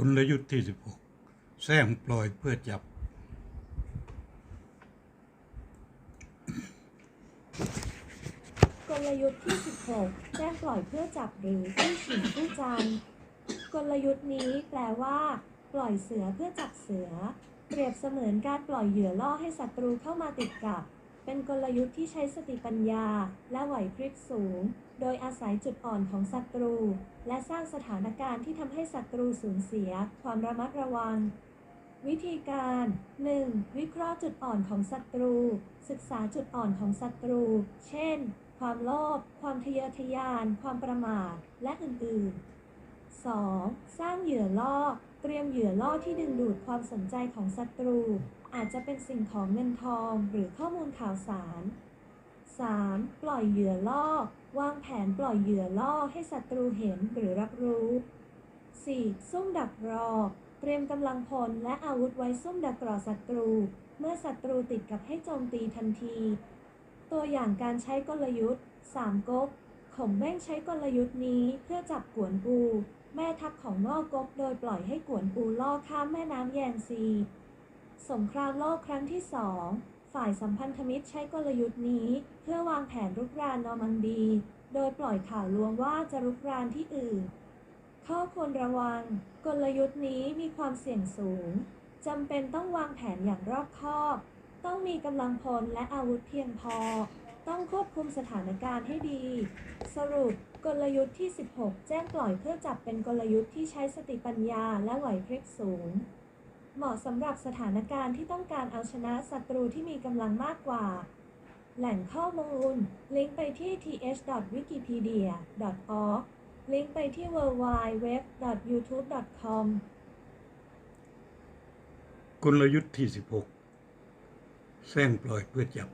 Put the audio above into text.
กลยุทธ์ที่ 16แซงปล่อยเพื่อจับ กลยุทธ์ที่ 16แจ้งปล่อยเพื่อจับหรือผู้ฉิงผู้จันกลยุทธ์นี้แปลว่า ปล่อยเสือเพื่อจับเสือ เปรียบเสมือนการปล่อยเหยื่อล่อให้ศัตรูเข้ามาติดกับ เป็นกลยุทธ์ที่ใช้สติปัญญา และไหวพริบสูง โดยอาศัยจุดอ่อนของศัตรู และสร้างสถานการณ์ที่ทำให้ศัตรูสูญเสีย ความระมัดระวัง วิธีการ 1. วิเคราะห์จุดอ่อนของศัตรู ศึกษาจุดอ่อนของศัตรู เช่น ความโลภ ความทะเยอทะยาน ความประมาท และอื่น ๆ 2. สร้างเหยื่อล่อ เตรียมเหยื่อล่อที่ดึงดูดความสนใจของศัตรู อาจจะเป็นสิ่งของเงินทองหรือข้อมูลข่าวสาร 3. ปล่อยเหยื่อล่อ วางแผนปล่อยเหยื่อล่อให้ศัตรูเห็นหรือรับรู้ 4. ซุ่มดักรอ เตรียมกำลังพลและอาวุธไว้ซุ่มดักรอศัตรู เมื่อศัตรูติดกับให้โจมตีทันที ตัวอย่างการใช้กลยุทธ์ 3ก๊ก ข่มเบ้งใช้กลยุทธ์นี้เพื่อจับกวนปูแม่ทัพของนอกก๊กโดยปล่อยให้กวนปูล่อข้ามแม่น้ำแยงซี สงครามโลกครั้งที่สองฝ่ายสัมพันธมิตรใช้กลยุทธ์นี้ เพื่อวางแผนรุกรานนอร์มังดี โดยปล่อยข่าวลวงว่าจะรุกรานที่อื่น ข้อควรระวัง กลยุทธ์นี้มีความเสี่ยงสูงจำเป็นต้องวางแผนอย่างรอบคอบ ต้องมีกำลังพลและอาวุธเพียงพอ ต้องควบคุมสถานการณ์ให้ดี สรุปกลยุทธ์ที่ 16 แจ้งปล่อยเพื่อจับเป็นกลยุทธ์ที่ใช้สติปัญญาและไหวพริบสูง เหมาะสำหรับสถานการณ์ที่ต้องการเอาชนะศัตรูที่มีกำลังมากกว่า แหล่งข้อมูล ลิงก์ไปที่ th.wikipedia.org ลิงก์ไปที่ worldwideweb.youtube.com กลยุทธ์ที่ 16แซงปล่อยเพื่อจับ